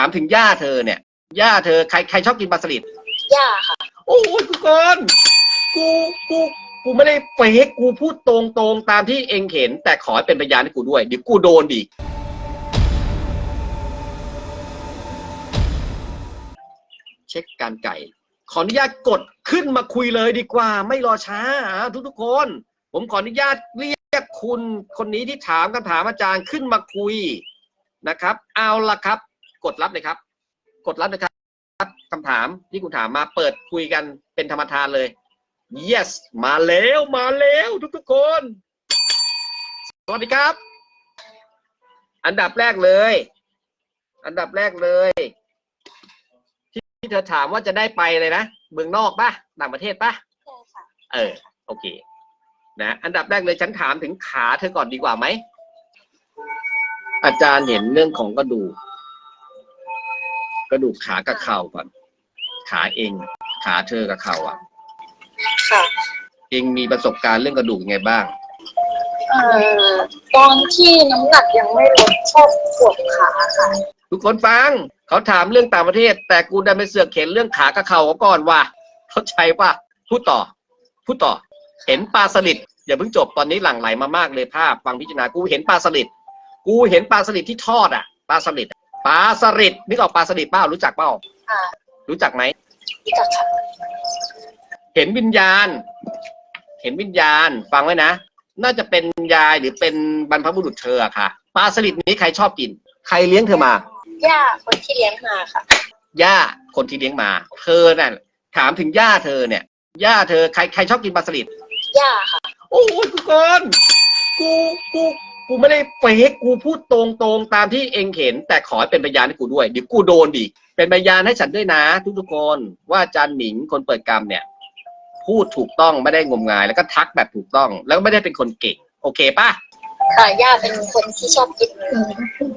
ามถึงย่าเธอเนี่ย ย่าเธอใครใครชอบกินปลาสลิด ย่าค่ะ โอ้ยกูก่อนกูกูกูไม่ได้เฟกกูพูดตรงตรงๆตามที่เองเห็น แต่ขอให้เป็นพยานให้กูด้วยเดี๋ยวกูโดนดิเช็คการไก่ ขออนุญาตกดขึ้นมาคุยเลยดีกว่า ไม่รอช้าทุกทุกๆคน ผมขออนุญาตเรียกคุณคนนี้ที่ถามคำถามอาจารย์ขึ้นมาคุยนะครับ เอาละครับ กดรับเลยครับ กดรับเลยครับคำถามที่คุณถามมาเปิดคุยกันเป็นธรรมทานเลย yes มาแล้วมาแล้วทุกๆคน สวัสดีครับ อันดับแรกเลย อันดับแรกเลย ที่ที่เธอถามว่าจะได้ไปเลยนะเมืองนอกปะต่างประเทศปะใช่ค่ะเออ โอเค นะอันดับแรกเลยฉันถามถึงขาเธอก่อนดีกว่าไหมอาจารย์เห็นเรื่องของกระดูก กระดูกขากับเข่าก่อน ขาเอง ขาเธอกับเข่าอะ ค่ะ เองมีประสบการณ์เรื่องกระดูกยังไงบ้าง เอ่อตอนที่น้ำหนักยังไม่ลดชอบปวดขาค่ะ ทุกคนฟัง เขาถามเรื่องต่างประเทศ แต่กูดันไปเสือกเข็นเรื่องขากับเข่าเขาก่อนว่ะเข้าใจป่ะพูดต่อ พูดต่อ เห็นปลาสลิดอย่าเพิ่งจบตอนนี้หลั่งไหลมามากเลยภาพฟังพิจารณากูเห็นปลาสลิดกูเห็นปลาสลิดที่ทอดอะปลาสลิดอะ ปลาสลิดนึกออกปลาสลิดเปล่ารู้จักเปล่าค่ะ รู้จักไหม รู้จักค่ะเห็นวิญญาณ เห็นวิญญาณ ฟังไว้นะ น่าจะเป็นยายหรือเป็นบรรพบุรุษเธออะค่ะ ปลาสลิดนี้ใครชอบกิน ใครเลี้ยงเธอมา ย่าคนที่เลี้ยงมาค่ะ ย่าคนที่เลี้ยงมา เธอน่ะ ถามถึงย่าเธอเนี่ย ย่าเธอใครใครชอบกินปลาสลิด ย่าค่ะ โอ้ยกูก่อนกู กู กูไม่ได้เฟกกูพูดตรงตรงๆตามที่เองเห็น แต่ขอให้เป็นพยานให้กูด้วยเดี๋ยวกูโดนดิเป็นพยานให้ฉันด้วยนะ ทุกๆคนว่าอาจารย์หมิงคนเปิดกรรมเนี่ย พูดถูกต้องไม่ได้งมงาย แล้วก็ทักแบบถูกต้อง แล้วก็ไม่ได้เป็นคนเก่ง โอเคป่ะค่ะย่าเป็นคนที่ชอบกิน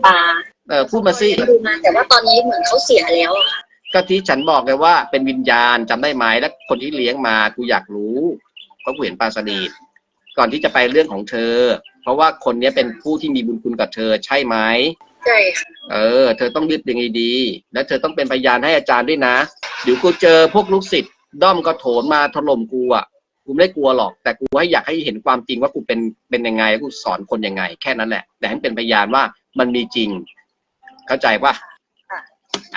ปลาเออพูดมาสิดูมาแต่ว่าตอนนี้เหมือนเขาเสียแล้วอะค่ะก็ที่ฉันบอกเลยว่าเป็นวิญญาณจำได้ไหมแล้วคนที่เลี้ยงมากูอยากรู้เพราะกูเห็นปลาสลิด ก่อนที่จะไปเรื่องของเธอ เพราะว่าคนเนี้ยเป็นผู้ที่มีบุญคุณกับเธอใช่ไหมใช่ค่ะเออ เธอต้องยึดอย่างดีๆและเธอต้องเป็นพยานให้อาจารย์ด้วยนะเดี๋ยวกูเจอพวกลูกศิษย์ด้อมก็โถมมาถล่มกูอะกูไม่ได้กลัวหรอก แต่กูให้อยากให้เห็นความจริงว่ากูเป็นเป็นยังไงแล้วกูสอนคนยังไง แค่นั้นแหละ แต่ให้เป็นพยานว่ามันมีจริง เข้าใจปะ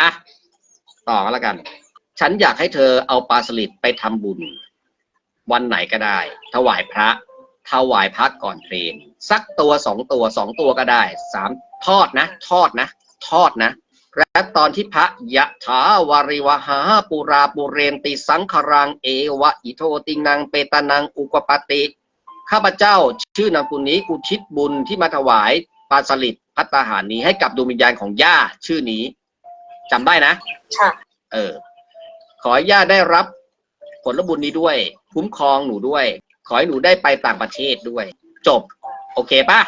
อะต่อกันแล้วกัน ฉันอยากให้เธอเอาปลาสลิดไปทำบุญ วันไหนก็ได้ ถวายพระ ถวายพระก่อนเพลงสักตัวสองตัวสองตัวก็ได้สามทอดนะ ทอดนะ ทอดนะและตอนที่พระยะถาวาริวหาปุราปุเรนติสังขรังเอวะอิโทตินังเปตานังอุกปปติ ข้าพเจ้าชื่อนามกุลนี้อุทิศบุญที่มาถวายปลาสลิดพัตตาหารนี้ให้กับดวงวิญญาณของย่าชื่อนี้จำได้นะค่ะเออ ขอให้ย่าได้รับผลบุญนี้ด้วย คุ้มครองหนูด้วย ขอให้หนูได้ไปต่างประเทศด้วย จบ โอเคป่ะ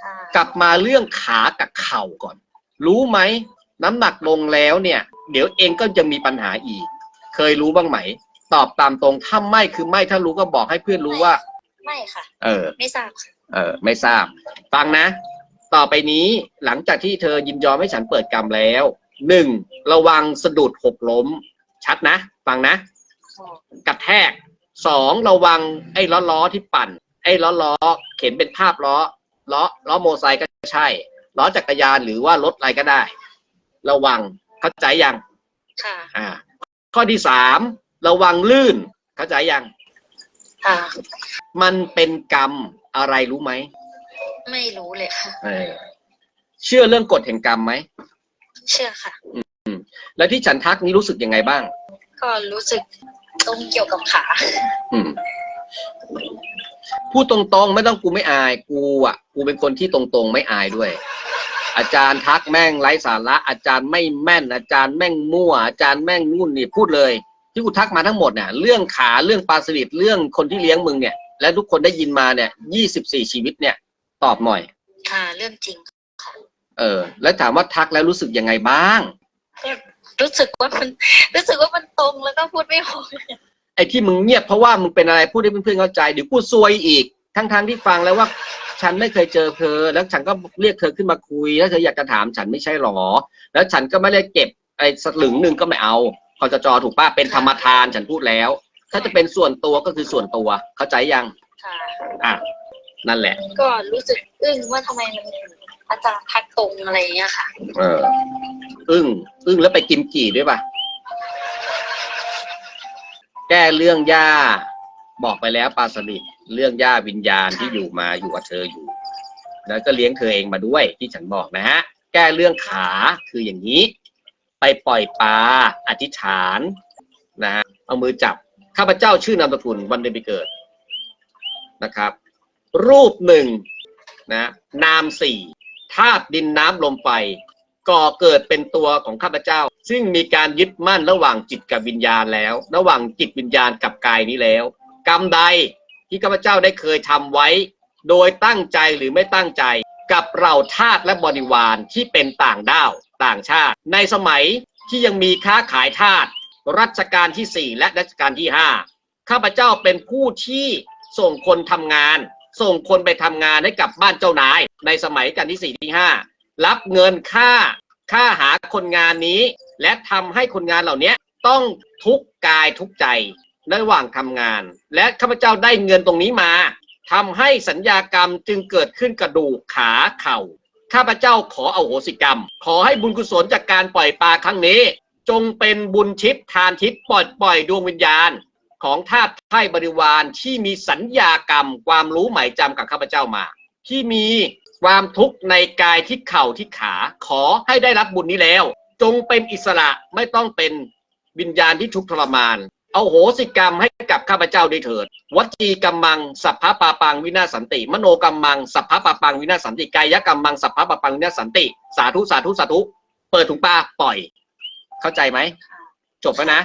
ค่ะ กลับมาเรื่องขากับเข่าก่อน รู้ไหม น้ำหนักลงแล้วเนี่ย เดี๋ยวเองก็จะมีปัญหาอีก เคยรู้บ้างไหม ตอบตามตรงถ้าไม่คือไม่ถ้ารู้ก็บอกให้เพื่อนรู้ว่า ไม่ค่ะ เออ ไม่ทราบค่ะเออ ไม่ทราบ ฟังนะ ต่อไปนี้หลังจากที่เธอยินยอมให้ฉันเปิดกรรมแล้วหนึ่งระวังสะดุดหกล้ม ชัดนะ ฟังนะ กระแทก สองระวังไอ้ล้อล้อๆที่ปั่น ไอ้ล้อล้อๆเข็นเป็นภาพล้อล้อล้อโมอไซค์ก็ใช่ ล้อจักรยานหรือว่ารถอะไรก็ได้ ระวังเข้าใจยังค่ะอ่า ข้อที่สามระวังลื่น เข้าใจยังค่ะ มันเป็นกรรมอะไรรู้ไหมไม่รู้เลยค่ะ เออเชื่อเรื่องกฎแห่งกรรมไหมเชื่อค่ะ แล้วที่ฉันทักนี้รู้สึกยังไงบ้าง ก็รู้สึก ตรงเกี่ยวกับขา อืมพูดตรงๆ ไม่ต้องกูไม่อาย กูอะ กูเป็นคนที่ตรงๆ ไม่อายด้วย อาจารย์ทักแม่งไร้สาระ อาจารย์ไม่แม่น อาจารย์แม่งมั่ว อาจารย์แม่งนู่นนี่พูดเลย ที่กูทักมาทั้งหมดเนี่ยเรื่องขาเรื่องปลาสลิดเรื่องคนที่เลี้ยงมึงเนี่ย และทุกคนได้ยินมาเนี่ยยี่สิบสี่ชีวิตเนี่ย ตอบหน่อย ค่ะ เรื่องจริง เออ แล้วถามว่าทักแล้วรู้สึกยังไงบ้าง รู้สึกว่ามันรู้สึกว่ามันตรงแล้วก็พูดไม่ออกไอ้ที่มึงเงียบเพราะว่ามึงเป็นอะไรพูดให้เพื่อนๆเข้าใจเดี๋ยวกูซวยอีก ทั้งๆที่ฟังแล้วว่า ฉันไม่เคยเจอเธอ แล้วฉันก็เรียกเธอขึ้นมาคุยแล้วเธออยากจะถามฉันไม่ใช่หรอ แล้วฉันก็ไม่ได้เก็บไอ้สลึงหนึ่งก็ไม่เอาคอจจถูกป่ะเป็นธรรมทานฉันพูดแล้ว ถ้าจะเป็นส่วนตัวก็คือส่วนตัว เข้าใจยังค่ะอะนั่นแหละ ก็รู้สึกอึ้งว่าทำไมมันถึงอาจารย์ทักตรงอะไรอย่างเงี้ยค่ะ เออ อึ้งอึ้งแล้วไปกินกี่ด้วยป่ะ แก้เรื่องย่าบอกไปแล้วปลาสลิดเรื่องย่าวิญญาณที่อยู่มาอยู่กับเธออยู่ แล้วก็เลี้ยงเธอเองมาด้วยที่ฉันบอกนะฮะ แก้เรื่องขาคืออย่างนี้ ไปปล่อยปลาอธิษฐานนะฮะเอามือจับข้าพเจ้าชื่อนามสกุลวันเดือนปีเกิดนะครับ รูปหนึ่งนะนามสี่ธาตุดินน้ำลมไฟ ก่อเกิดเป็นตัวของข้าพเจ้า ซึ่งมีการยึดมั่นระหว่างจิตกับวิญญาณแล้ว ระหว่างจิตวิญญาณกับกายนี้แล้ว กรรมใดที่ข้าพเจ้าได้เคยทำไว้ โดยตั้งใจหรือไม่ตั้งใจกับเราทาสและบริวารที่เป็นต่างด้าวต่างชาติ ในสมัยที่ยังมีค้าขายทาสรัชกาลที่ 4 และรัชกาลที่ 5 ข้าพเจ้าเป็นผู้ที่ส่งคนทำงาน ส่งคนไปทำงานให้กับบ้านเจ้านาย ในสมัยกันที่4ที่5 รับเงินค่าค่าหาคนงานนี้ และทำให้คนงานเหล่านี้ต้องทุกกายทุกใจระหว่างทำงาน และข้าพเจ้าได้เงินตรงนี้มาทำให้สัญญากรรมจึงเกิดขึ้นกระดูกขาเข่าข้าพเจ้าขอเอาโหสิกรรม ขอให้บุญกุศลจากการปล่อยปลาครั้งนี้ จงเป็นบุญทิพทานทิพย์ปลอดปล่อยดวงวิญญาณ ของทาสไพ่บริวารที่มีสัญญากรรม ความรู้หมายจำกับข้าพเจ้ามา ที่มี ความทุกข์ในกายที่เข่าที่ขา ขอให้ได้รับบุญนี้แล้ว จงเป็นอิสระไม่ต้องเป็นวิญญาณที่ทุกข์ทรมาน เอาโหสิกรรมให้กับข้าพเจ้าด้วยเถิด วัจีกรรมัง สัพพะปาปังวินาศสันติ มโนกรรมัง สัพพะปาปังวินาศสันติ กายกรรมัง สัพพะปาปังวินาสันติ สาธุสาธุสาธุ เปิดถุงปลาปล่อย เข้าใจไหม จบแล้วนะ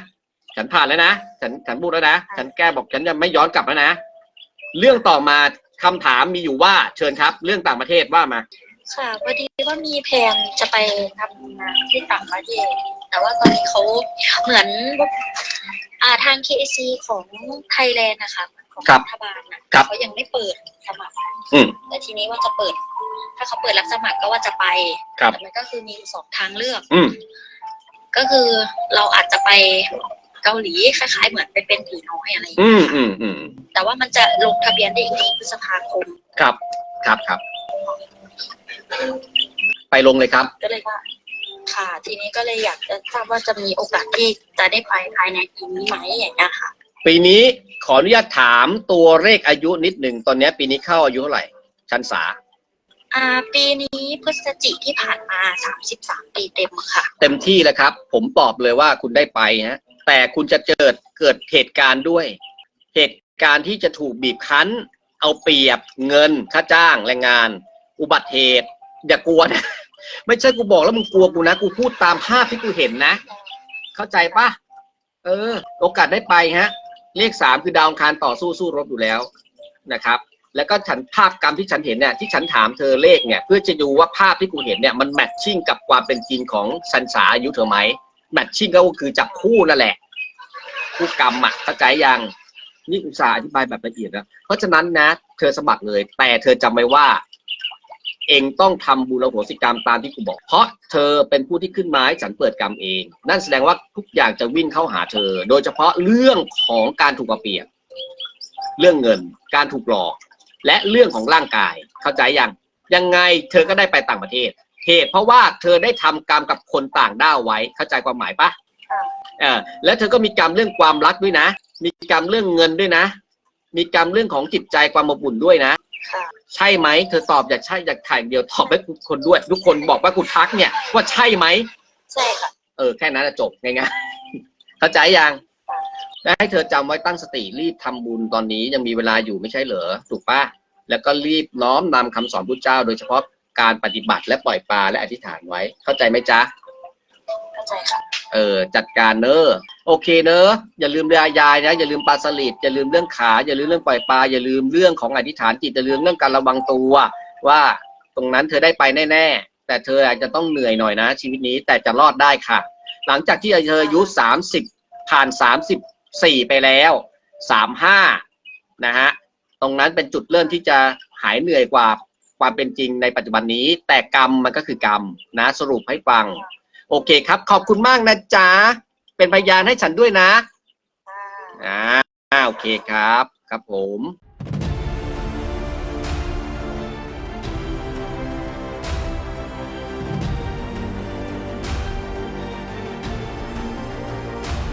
ฉันผ่านแล้วนะ ฉันฉันพูดแล้วนะ ฉันแก้บอกฉันจะไม่ย้อนกลับแล้วนะ เรื่องต่อมา คำถามมีอยู่ว่าเชิญครับ เรื่องต่างประเทศว่ามา ค่ะพอดีว่ามีแผนจะไปทำงานที่ต่างประเทศ แต่ว่าตอนนี้เขาเหมือนอ่าทาง KAC ของไทยแลนด์นะคะของครับรัฐบาลนะครับเขายังไม่เปิดสมัครอืมแต่ทีนี้ว่าจะเปิด ถ้าเขาเปิดรับสมัครก็ว่าจะไปครับ แต่มันก็คือมีอยู่สองทางเลือก อืม ก็คือเราอาจจะไปเกาหลีคล้ายๆเหมือนไปเป็นผีน้อยอะไรอย่างอืเงี้มยอืมอืม แต่ว่ามันจะลงทะเบียนได้อีกทีพฤษภาคมครับครับครับ ไปลงเลยครับ ก็เลยว่า ค่ะ ทีนี้ก็เลยอยากจะทราบว่าจะมีโอกาสที่จะได้ไปภายในปีนี้ไหมอย่างเงี้ยค่ะ ปีนี้ขออนุญาตถามตัวเลขอายุนิดหนึ่งตอนนี้ปีนี้เข้าอายุเท่าไหร่ชันษาอ่า ปีนี้พฤศจิที่ผ่านมาสามสิบสามปีเต็มค่ะ เต็มที่แล้วครับ ผมตอบเลยว่าคุณได้ไปฮะแต่คุณจะเกิดเกิดเหตุการณ์ด้วย เหตุ การที่จะถูกบีบคั้น เอาเปรียบเงินค่าจ้างแรงงาน อุบัติเหตุ อย่ากลัวนะไม่ใช่กูบอกแล้วมึงกลัวกูนะ กูพูดตามภาพที่กูเห็นนะ เข้าใจปะเออ โอกาสได้ไปฮะ เลขสามคือดาวองคารต่อสู้สู้รบอยู่แล้วนะครับ แล้วก็ฉันภาพกรรมที่ฉันเห็นเนี่ยที่ฉันถามเธอเลขเนี่ย เพื่อจะดูว่าภาพที่กูเห็นเนี่ยมันแมทชิ่งกับความเป็นจริงของชันษาอายุเธอไหมแมทชิ่งก็คือจับคู่นั่นแหละ คู่กรรมอะเข้าใจยัง นี่อุตส่าห์อธิบายแบบละเอียดนะเพราะฉะนั้นนะ เธอสมัครเลย แต่เธอจำไว้ว่า เองต้องทำบุญโหสิกรรมตามที่กูบอก เพราะเธอเป็นผู้ที่ขึ้นมาให้ฉันเปิดกรรมเอง นั่นแสดงว่าทุกอย่างจะวิ่งเข้าหาเธอ โดยเฉพาะเรื่องของการถูกเอาเปรียบเรื่องเงิน การถูกหลอก และเรื่องของร่างกาย เข้าใจยัง ยังไงเธอก็ได้ไปต่างประเทศ เหตุเพราะว่าเธอได้ทำกรรมกับคนต่างด้าวไว้ เข้าใจความหมายปะ ออแล้วเธอก็มีกรรมเรื่องความรักด้วยนะ มีกรรมเรื่องเงินด้วยนะ มีกรรมเรื่องของจิตใจความอบอุ่นด้วยนะ ค่ะ ใช่ไหมเธอตอบอยากใช่อยากถ่ายเดียวตอบให้ทุกคนด้วย ทุกคนบอกว่ากูทักเนี่ยว่าใช่ไหมใช่ค่ะ เออแค่นั้นจะจบง่ายๆเข้าใจยังและให้เธอจำไว้ตั้งสติรีบทำบุญตอนนี้ยังมีเวลาอยู่ไม่ใช่เหรอถูกปะแล้วก็รีบน้อมนำคำสอนพุทธเจ้า โดยเฉพาะการปฏิบัติและปล่อยปลาและอธิษฐานไว้เข้าใจไหมจ๊ะเข้าใจค่ะ เออจัดการเนอะโอเคเนอะอย่าลืมยายายนะอย่าลืมปลาสลิดอย่าลืมเรื่องขา อย่าลืมเรื่องปล่อยปลาอย่าลืมเรื่องของอธิษฐานจิตอย่าลืมเรื่องการระวังตัว ว่าตรงนั้นเธอได้ไปแน่ๆแต่เธออาจจะต้องเหนื่อยหน่อยนะ ชีวิตนี้แต่จะรอดได้ค่ะ หลังจากที่เธออายุสามสิบผ่านสามสิบสี่ไปแล้วสามห้านะฮะตรงนั้นเป็นจุดเริ่มที่จะหายเหนื่อยกว่าความเป็นจริงในปัจจุบันนี้ แต่กรรมมันก็คือกรรมนะสรุปให้ฟัง โอเคครับ ขอบคุณมากนะจ๊ะ เป็นพยานให้ฉันด้วยนะค่ะอ่าโอเคครับ ครับผม